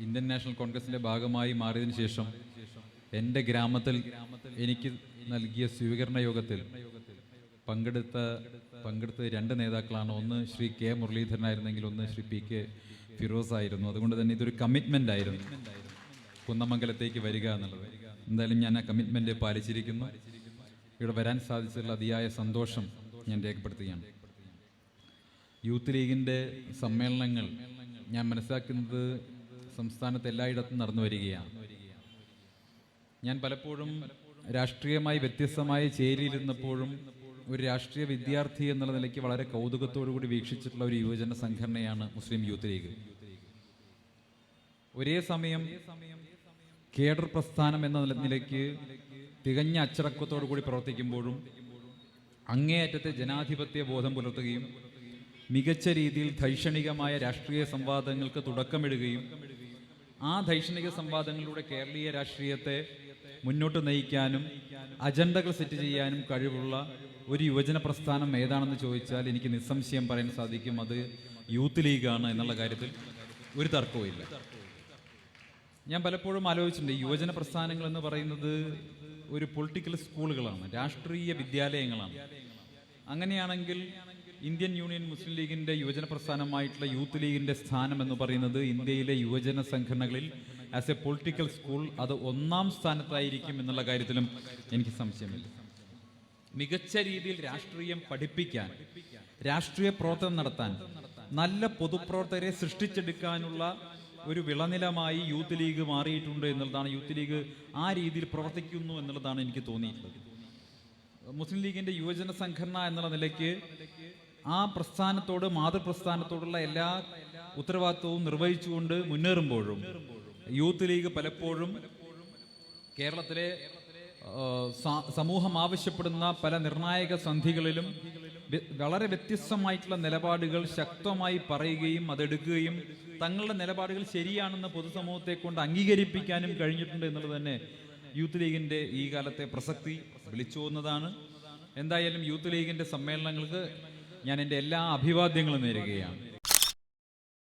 Indian national കോൺഗ്രസിന്റെ ഭാഗമായി മാറിയതിന് ശേഷം എന്റെ ഗ്രാമത്തിൽ എനിക്ക് നൽകിയ സ്വീകരണ യോഗത്തിൽ പങ്കെടുത്ത പങ്കെടുത്ത രണ്ട് നേതാക്കളാണ്. ഒന്ന് ശ്രീ കെ മുരളീധരൻ ആയിരുന്നെങ്കിൽ ഒന്ന് ശ്രീ പി കെ ഫിറോസ് ആയിരുന്നു. അതുകൊണ്ട് തന്നെ ഇതൊരു കമ്മിറ്റ്മെന്റ് ആയിരുന്നു. കുന്നമംഗലത്തേക്ക് വരിക എന്നുള്ളത്. എന്തായാലും ഞാൻ ആ കമ്മിറ്റ്മെന്റ് പാലിച്ചിരിക്കുന്നു. ഇവിടെ വരാൻ സാധിച്ചുള്ള അതിയായ സന്തോഷം ഞാൻ രേഖപ്പെടുത്തുകയാണ്. യൂത്ത് ലീഗിന്റെ സമ്മേളനങ്ങൾ ഞാൻ മനസ്സിലാക്കുന്നത് സംസ്ഥാനത്ത് എല്ലായിടത്തും നടന്നു വരികയാണ്. ഞാൻ പലപ്പോഴും രാഷ്ട്രീയമായി വ്യത്യസ്തമായ ചേരിയിരുന്നപ്പോഴും ഒരു രാഷ്ട്രീയ വിദ്യാർത്ഥി എന്നുള്ള നിലയ്ക്ക് വളരെ കൂടി വീക്ഷിച്ചിട്ടുള്ള ഒരു യുവജന സംഘടനയാണ് മുസ്ലിം യൂത്ത് ലീഗ്. ഒരേ സമയം കേഡർ പ്രസ്ഥാനം എന്ന നിലയ്ക്ക് തികഞ്ഞ അച്ചടക്കത്തോടു കൂടി പ്രവർത്തിക്കുമ്പോഴും അങ്ങേയറ്റത്തെ ജനാധിപത്യ ബോധം പുലർത്തുകയും മികച്ച രീതിയിൽ ധൈഷണികമായ രാഷ്ട്രീയ സംവാദങ്ങൾക്ക് തുടക്കമിടുകയും ആ ദൈക്ഷണിക സംവാദങ്ങളിലൂടെ കേരളീയ രാഷ്ട്രീയത്തെ മുന്നോട്ട് നയിക്കാനും അജണ്ടകൾ സെറ്റ് ചെയ്യാനും കഴിവുള്ള ഒരു യുവജന പ്രസ്ഥാനം ഏതാണെന്ന് ചോദിച്ചാൽ എനിക്ക് നിസ്സംശയം പറയാൻ സാധിക്കും. അത് യൂത്ത് ലീഗാണ് എന്നുള്ള കാര്യത്തിൽ ഒരു തർക്കവുമില്ല ഞാൻ പലപ്പോഴും ആലോചിച്ചിട്ടുണ്ട് യുവജന പ്രസ്ഥാനങ്ങൾ എന്ന് പറയുന്നത് ഒരു പൊളിറ്റിക്കൽ സ്കൂളുകളാണ് രാഷ്ട്രീയ വിദ്യാലയങ്ങളാണ്. അങ്ങനെയാണെങ്കിൽ ഇന്ത്യൻ യൂണിയൻ മുസ്ലിം ലീഗിന്റെ യുവജന പ്രസ്ഥാനമായിട്ടുള്ള യൂത്ത് ലീഗിന്റെ സ്ഥാനം എന്ന് പറയുന്നത് ഇന്ത്യയിലെ യുവജന സംഘടനകളിൽ ആസ് എ പൊളിറ്റിക്കൽ സ്കൂൾ അത് ഒന്നാം സ്ഥാനത്തായിരിക്കും എന്നുള്ള കാര്യത്തിലും എനിക്ക് സംശയമില്ല മികച്ച രീതിയിൽ രാഷ്ട്രീയം പഠിപ്പിക്കാൻ രാഷ്ട്രീയ പ്രവർത്തനം നടത്താൻ നല്ല പൊതുപ്രവർത്തകരെ സൃഷ്ടിച്ചെടുക്കാനുള്ള ഒരു വിളനിലമായി യൂത്ത് ലീഗ് മാറിയിട്ടുണ്ട് എന്നുള്ളതാണ്. യൂത്ത് ലീഗ് ആ രീതിയിൽ പ്രവർത്തിക്കുന്നു എന്നുള്ളതാണ് എനിക്ക് തോന്നിയിട്ടുള്ളത്. മുസ്ലിം ലീഗിന്റെ യുവജന സംഘടന എന്നുള്ള നിലയ്ക്ക് ആ പ്രസ്ഥാനത്തോട് മാതൃപ്രസ്ഥാനത്തോടുള്ള എല്ലാ ഉത്തരവാദിത്വവും നിർവഹിച്ചുകൊണ്ട് മുന്നേറുമ്പോഴും യൂത്ത് ലീഗ് പലപ്പോഴും കേരളത്തിലെ സമൂഹം ആവശ്യപ്പെടുന്ന പല നിർണായക സന്ധികളിലും വളരെ വ്യത്യസ്തമായിട്ടുള്ള നിലപാടുകൾ ശക്തമായി പറയുകയും അതെടുക്കുകയും തങ്ങളുടെ നിലപാടുകൾ ശരിയാണെന്ന് പൊതുസമൂഹത്തെ കൊണ്ട് അംഗീകരിപ്പിക്കാനും കഴിഞ്ഞിട്ടുണ്ട് എന്നുള്ളത് തന്നെ യൂത്ത് ലീഗിന്റെ ഈ കാലത്തെ പ്രസക്തി വിളിച്ചു പോകുന്നതാണ് എന്തായാലും യൂത്ത് ലീഗിന്റെ സമ്മേളനങ്ങൾക്ക് ഞാൻ എന്റെ എല്ലാ അഭിവാദ്യങ്ങളും നേരുകയാണ്.